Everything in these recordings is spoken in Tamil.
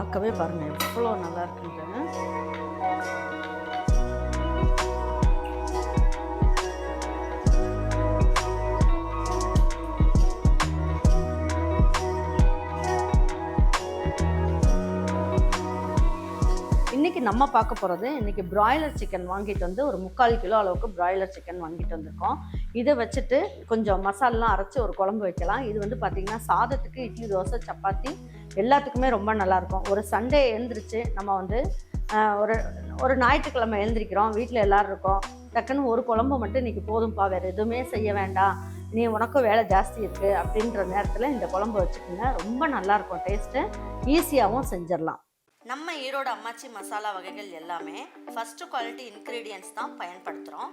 பார்க்கவே பாருங்கள் எவ்வளோ நல்லா இருக்குன்ட்டு இன்னைக்கு நம்ம பார்க்க போகிறது இன்றைக்கி பிராய்லர் சிக்கன் வாங்கிட்டு வந்து ஒரு முக்கால் கிலோ அளவுக்கு பிராய்லர் சிக்கன் வாங்கிட்டு வந்திருக்கோம். இதை வச்சுட்டு கொஞ்சம் மசாலாலாம் அரைச்சி ஒரு குழம்பு வைக்கலாம். இது வந்து பார்த்திங்கன்னா சாதத்துக்கு இட்லி தோசை சப்பாத்தி எல்லாத்துக்குமே ரொம்ப நல்லாயிருக்கும். ஒரு சண்டே எழுந்திரிச்சு நம்ம வந்து ஒரு ஒரு ஞாயிற்றுக்கிழமை எழுந்திரிக்கிறோம். வீட்டில் எல்லோரும் இருக்கோம். டக்குன்னு ஒரு குழம்பு மட்டும் இன்னைக்கு போதும்ப்பா வேறு எதுவுமே செய்ய வேண்டாம். நீ உனக்கும் வேலை ஜாஸ்தி இருக்குது அப்படின்ற நேரத்தில் இந்த குழம்பு வச்சுக்கோங்க. ரொம்ப நல்லாயிருக்கும். டேஸ்ட்டு ஈஸியாகவும் செஞ்சிடலாம். நம்ம ஈரோடு அம்மாச்சி மசாலா வகைகள் எல்லாமே ஃபஸ்ட்டு குவாலிட்டி இன்க்ரீடியன்ஸ் தான் பயன்படுத்துகிறோம்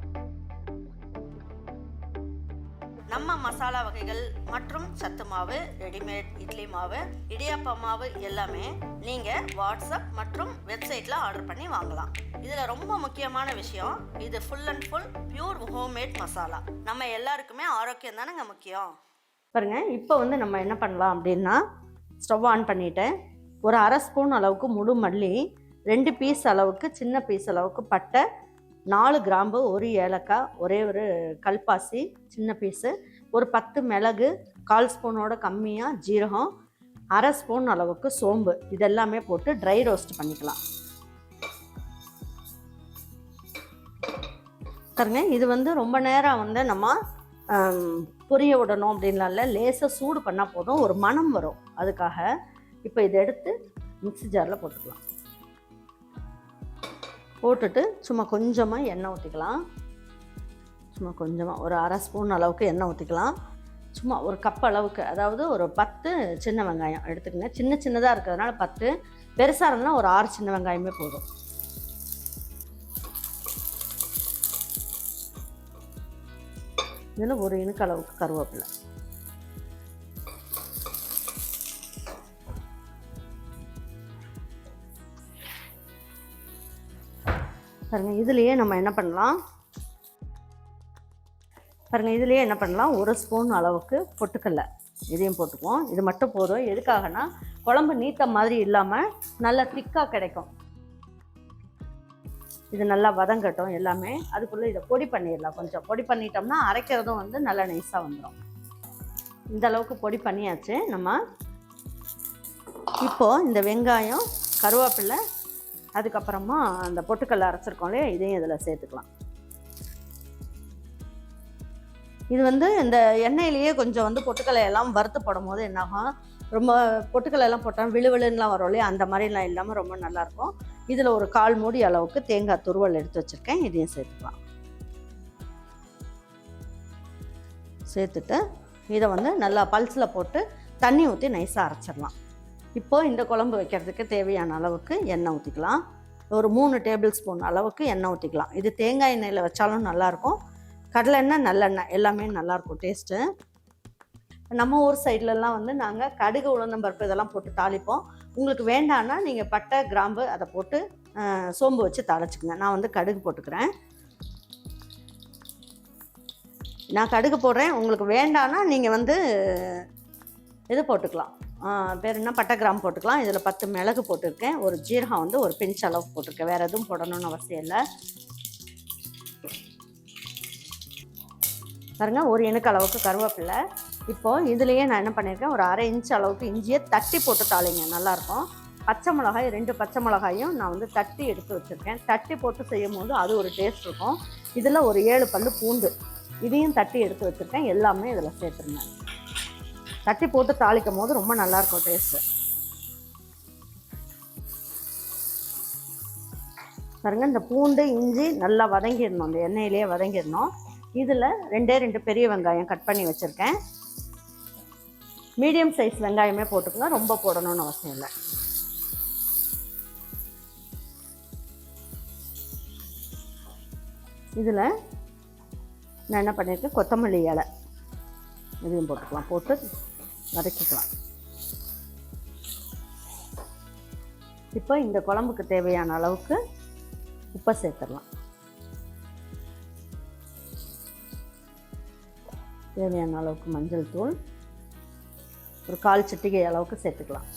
நம்ம மசாலா வகைகள் மற்றும் சத்து மாவு ரெடிமேட் இட்லி மாவு இடியாப்ப மாவு எல்லாமே நீங்கள் வாட்ஸ்அப் மற்றும் வெப்சைட்டில் ஆர்டர் பண்ணி வாங்கலாம். இதில் ரொம்ப முக்கியமான விஷயம் இது full and full pure homemade masala. நம்ம எல்லாருக்குமே ஆரோக்கியம் தானேங்க முக்கியம்? பாருங்க இப்போ வந்து நம்ம என்ன பண்ணலாம் அப்படின்னா ஸ்டவ் ஆன் பண்ணிட்டேன். ஒரு அரை ஸ்பூன் அளவுக்கு முழு மல்லி ரெண்டு பீஸ் அளவுக்கு சின்ன பீஸ் அளவுக்கு பட்டை நாலு கிராம்பு ஒரு ஏலக்காய் ஒரே ஒரு கல்பாசி சின்ன பீஸு ஒரு பத்து மிளகு கால் ஸ்பூனோட கம்மியாக ஜீரகம் அரை ஸ்பூன் அளவுக்கு சோம்பு. இதெல்லாமே போட்டு ட்ரை ரோஸ்ட் பண்ணிக்கலாம். பாருங்க இது வந்து ரொம்ப நேரம் வந்து நம்ம பொரிய விடணும் அப்படின்லாம் இல்லை லேசாக சூடு பண்ணால் போதும் ஒரு மணம் வரும். அதுக்காக இப்போ இதை எடுத்து மிக்ஸி ஜாரில் போட்டுக்கலாம். போட்டுட்டு சும்மா கொஞ்சமாக எண்ணெய் ஊற்றிக்கலாம் சும்மா கொஞ்சமாக ஒரு அரை ஸ்பூன் அளவுக்கு எண்ணெய் ஊற்றிக்கலாம் சும்மா ஒரு கப் அளவுக்கு அதாவது ஒரு பத்து சின்ன வெங்காயம் எடுத்துக்கங்க. சின்ன சின்னதாக இருக்கிறதுனால பத்து பெருசாக இருந்தால் ஒரு ஆறு சின்ன வெங்காயமே போதும். இதில் ஒரு இனுக்கு அளவுக்கு கருவேப்பிலை. பாருங்கள் இதுலேயே நம்ம என்ன பண்ணலாம்? பாருங்கள் இதுலேயே என்ன பண்ணலாம்? ஒரு ஸ்பூன் அளவுக்கு பொட்டுக்கல்லை இதையும் போட்டுக்குவோம். இது மட்டும் போதும். எதுக்காகனா குழம்பு நீத்த மாதிரி இல்லாமல் நல்லா திக்காக கிடைக்கும். இது நல்லா வதங்கட்டும் எல்லாமே. அதுக்குள்ளே இதை பொடி பண்ணிடலாம். கொஞ்சம் பொடி பண்ணிட்டோம்னா அரைக்கிறதும் வந்து நல்லா நைஸாக வந்துடும் இந்த அளவுக்கு பொடி பண்ணியாச்சு. நம்ம இப்போது இந்த வெங்காயம் கருவேப்பிலை அதுக்கப்புறமா அந்த பொட்டுக்கல்ல அரைச்சிருக்கோம் இல்லையா? இதையும் இதில் சேர்த்துக்கலாம். இது வந்து இந்த எண்ணெயிலேயே கொஞ்சம் வந்து பொட்டுக்கலை எல்லாம் வறுத்து போடும் போது என்னாகும்? ரொம்ப பொட்டுக்கலை எல்லாம் போட்டால் விழுவிழுன்னுலாம் வரும் இல்லையா? அந்த மாதிரிலாம் இல்லாமல் ரொம்ப நல்லாயிருக்கும். இதில் ஒரு கால் மூடி அளவுக்கு தேங்காய் துருவல் எடுத்து வச்சுருக்கேன். இதையும் சேர்த்துக்கலாம். சேர்த்துட்டு இதை வந்து நல்லா பல்ஸில் போட்டு தண்ணி ஊற்றி நைஸாக அரைச்சிடலாம். இப்போது இந்த குழம்பு வைக்கிறதுக்கு தேவையான அளவுக்கு எண்ணெய் ஊற்றிக்கலாம் ஒரு மூணு டேபிள் ஸ்பூன் அளவுக்கு எண்ணெய் ஊற்றிக்கலாம் இது தேங்காய் எண்ணெயில் வச்சாலும் நல்லாயிருக்கும். கடலை எண்ணெய் நல்லெண்ணெய் எல்லாமே நல்லாயிருக்கும் டேஸ்ட்டு. நம்ம ஊர் சைட்லலாம் வந்து நாங்கள் கடுகு உளுந்தம்பருப்பு இதெல்லாம் போட்டு தாளிப்போம். உங்களுக்கு வேண்டான்னா நீங்கள் பட்டை கிராம்பு அதை போட்டு சோம்பு வச்சு தாளிச்சுக்கங்க. நான் வந்து கடுகு போட்டுக்கிறேன். நான் கடுகு போடுறேன். உங்களுக்கு வேண்டான்னா நீங்கள் வந்து இது போட்டுக்கலாம். வேறு பேர் என்ன பட்டை கிராம் போட்டுக்கலாம். இதில் பத்து மிளகு போட்டிருக்கேன். ஒரு ஜீரகம் வந்து ஒரு பிஞ்ச் அளவு போட்டிருக்கேன். வேறு எதுவும் போடணும்னு அவசியம் இல்லை. பாருங்கள் ஒரு இனுக்கு அளவுக்கு கருவேப்பில்லை இப்போது இதுலேயே நான் என்ன பண்ணியிருக்கேன் ஒரு அரை இன்ச் அளவுக்கு இஞ்சியை தட்டி போட்டு தாளிங்க. நல்லாயிருக்கும். பச்சை மிளகாய் ரெண்டு பச்சை மிளகாயும் நான் வந்து தட்டி எடுத்து வச்சுருக்கேன். தட்டி போட்டு செய்யும் போது அது ஒரு டேஸ்ட் இருக்கும். இதில் ஒரு ஏழு பல் பூண்டு. இதையும் தட்டி எடுத்து வச்சுருக்கேன். எல்லாமே இதில் சேர்த்துருந்தேன் தட்டி போட்டு தாளிக்கும் போது ரொம்ப நல்லாயிருக்கும் டேஸ்ட்டு பாருங்க இந்த பூண்டு இஞ்சி நல்லா வதங்கிடணும். இந்த எண்ணெயிலேயே வதங்கிடணும். இதில் ரெண்டே ரெண்டு பெரிய வெங்காயம் கட் பண்ணி வச்சுருக்கேன். மீடியம் சைஸ் வெங்காயமே போட்டுக்கலாம் ரொம்ப போடணும்னு அவசியம் இல்லை. இதில் நான் என்ன பண்ணியிருக்கேன் கொத்தமல்லி இலை இதையும் போட்டுக்கலாம். போட்டு வதக்கிக்கலாம். இப்போ இந்த குழம்புக்கு தேவையான அளவுக்கு உப்பை சேர்த்துடலாம். தேவையான அளவுக்கு மஞ்சள் தூள் ஒரு கால் சிட்டிகை அளவுக்கு சேர்த்துக்கலாம்.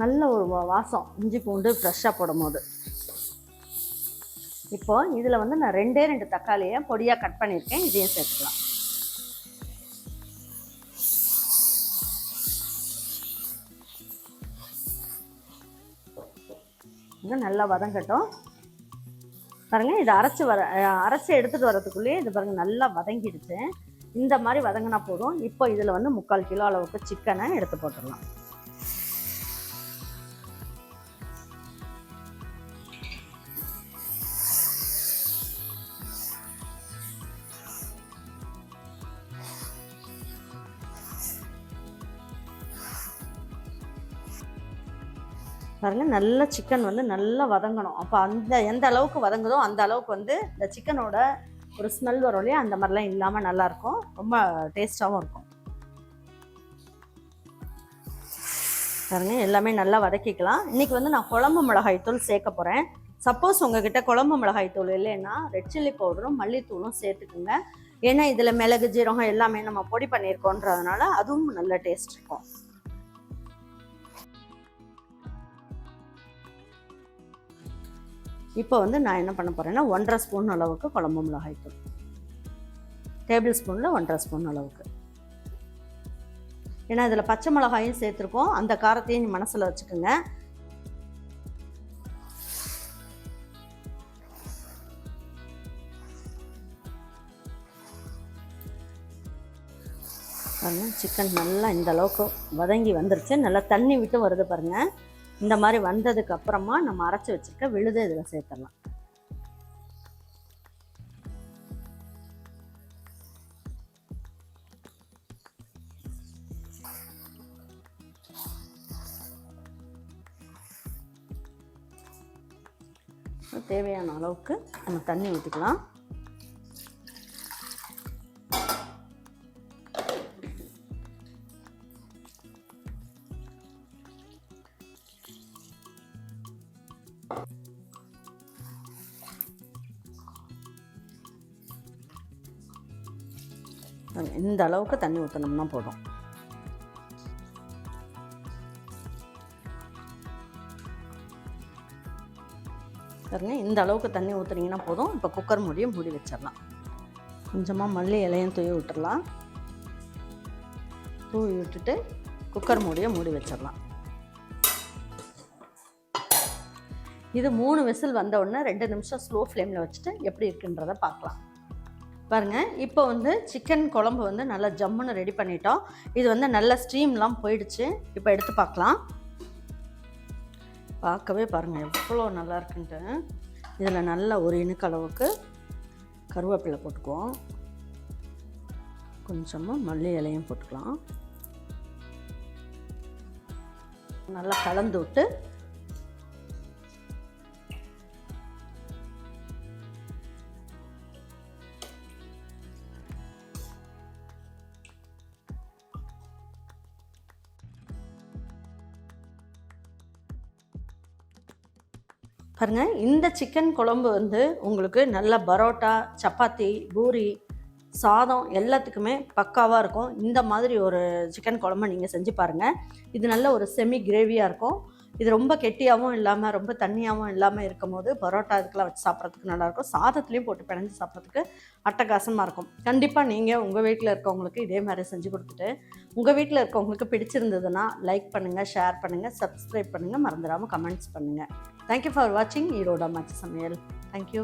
நல்ல ஒரு வா- வாசம். இஞ்சி பூண்டு ஃப்ரெஷ்ஷாக போடும் போது இப்போ இதில் வந்து நான் ரெண்டே ரெண்டு தக்காளியை பொடியாக கட் பண்ணியிருக்கேன். இதையும் சேர்த்துக்கலாம். இன்னும் நல்லா வதங்கட்டும். பாருங்கள் இதை அரைச்சி வர அரைச்சி எடுத்துகிட்டு வரதுக்குள்ளேயே இது பாருங்கள் நல்லா வதங்கிடுச்சு. இந்த மாதிரி வதங்கினா போதும். இப்போ இதில் வந்து முக்கால் கிலோ அளவுக்கு சிக்கனை எடுத்து போட்டுடலாம். பாருங்க நல்ல சிக்கன் வந்து நல்லா வதங்கணும். அப்போ அந்த எந்த அளவுக்கு வதங்குதோ அந்த அளவுக்கு வந்து இந்த சிக்கனோட ஒரு ஸ்மெல் வரும் இல்லையா? அந்த மாதிரிலாம் இல்லாமல் நல்லாயிருக்கும் ரொம்ப டேஸ்ட்டாகவும் இருக்கும். பாருங்க எல்லாமே நல்லா வதக்கிக்கலாம். இன்றைக்கி வந்து நான் குழம்பு மிளகாய் தூள் சேர்க்க போகிறேன் சப்போஸ் உங்ககிட்ட குழம்பு மிளகாய் தூள் இல்லைன்னா ரெட் சில்லி பவுடரும் மல்லித்தூளும் சேர்த்துக்குங்க. ஏன்னா இதில் மிளகு ஜீரகம் எல்லாமே நம்ம பொடி பண்ணியிருக்கோன்றதுனால அதுவும் நல்ல டேஸ்ட் இருக்கும். இப்போ வந்து நான் என்ன பண்ண போகிறேன்னா ஒன்றரை ஸ்பூன் அளவுக்கு குழம்பு மிளகாய்த்தூள். டேபிள் ஸ்பூனில் ஒன்றரை ஸ்பூன் அளவுக்கு. ஏன்னா இதில் பச்சை மிளகாயும் சேர்த்துருக்கோம். அந்த காரத்தையும் மனசில் வச்சுக்கோங்க. பாருங்க சிக்கன் நல்லா இந்த அளவுக்கு வதங்கி வந்துருச்சு. நல்லா தண்ணி விட்டு வருது பாருங்கள் இந்த மாதிரி வந்ததுக்கு அப்புறமா நம்ம அரைச்சி வச்சிருக்க விழுதை இதில் சேர்த்துடலாம். தேவையான அளவுக்கு நம்ம தண்ணி ஊற்றிக்கலாம் இந்த அளவுக்கு தண்ணி ஊற்றினோம்னா போதும். பாருங்க இந்த அளவுக்கு தண்ணி ஊற்றுனீங்கன்னா போதும். இப்போ குக்கர் மூடியை மூடி வச்சிடலாம். கொஞ்சமாக மல்லி இலையும் தூவி விட்டுடலாம் தூவி விட்டுட்டு குக்கர் மூடியை மூடி வச்சிடலாம். இது மூணு விசில் வந்த உடனே ரெண்டு நிமிஷம் ஸ்லோ ஃப்ளேமில் வச்சுட்டு எப்படி இருக்குன்றதை பார்க்கலாம். பாருங்கள் இப்போ வந்து சிக்கன் குழம்பு வந்து நல்லா ஜம்முன்னு ரெடி பண்ணிட்டோம். இது வந்து நல்ல ஸ்டீம்லாம் போயிடுச்சு. இப்போ எடுத்து பார்க்கலாம். பார்க்கவே பாருங்கள் எவ்வளோ நல்லா இருக்குன்ட்டு. இதில் நல்ல ஒரு இனுக்கு அளவுக்கு கருவேப்பிலை போட்டுக்குவோம். கொஞ்சமாக மல்லி இலையும் போட்டுக்கலாம். நல்லா கலந்து விட்டு பாருங்கள் இந்த சிக்கன் குழம்பு வந்து உங்களுக்கு நல்ல பரோட்டா சப்பாத்தி பூரி சாதம் எல்லாத்துக்குமே பக்காவாக இருக்கும். இந்த மாதிரி ஒரு சிக்கன் குழம்பு நீங்கள் செஞ்சு பாருங்கள் இது நல்ல ஒரு செமி கிரேவியாக இருக்கும். இது ரொம்ப கெட்டியாகவும் இல்லாமல் ரொம்ப தண்ணியாகவும் இல்லாமல் இருக்கும் போது பரோட்டா இதுக்கெல்லாம் வச்சு சாப்பிட்றதுக்கு நல்லாயிருக்கும் சாதத்துலேயும் போட்டு பிணைஞ்சு சாப்பிட்றதுக்கு அட்டகாசமாக இருக்கும். கண்டிப்பாக நீங்கள் உங்கள் வீட்டில் இருக்கவங்களுக்கு இதே மாதிரி செஞ்சு கொடுத்துட்டு உங்கள் வீட்டில் இருக்கவங்களுக்கு பிடிச்சிருந்ததுன்னா லைக் பண்ணுங்கள் ஷேர் பண்ணுங்கள் சப்ஸ்கிரைப் பண்ணுங்கள் மறந்துடாமல் கமெண்ட்ஸ் பண்ணுங்கள் தேங்க்யூ ஃபார் வாட்சிங் ஈரோடா மச்ச சமையல் தேங்க்யூ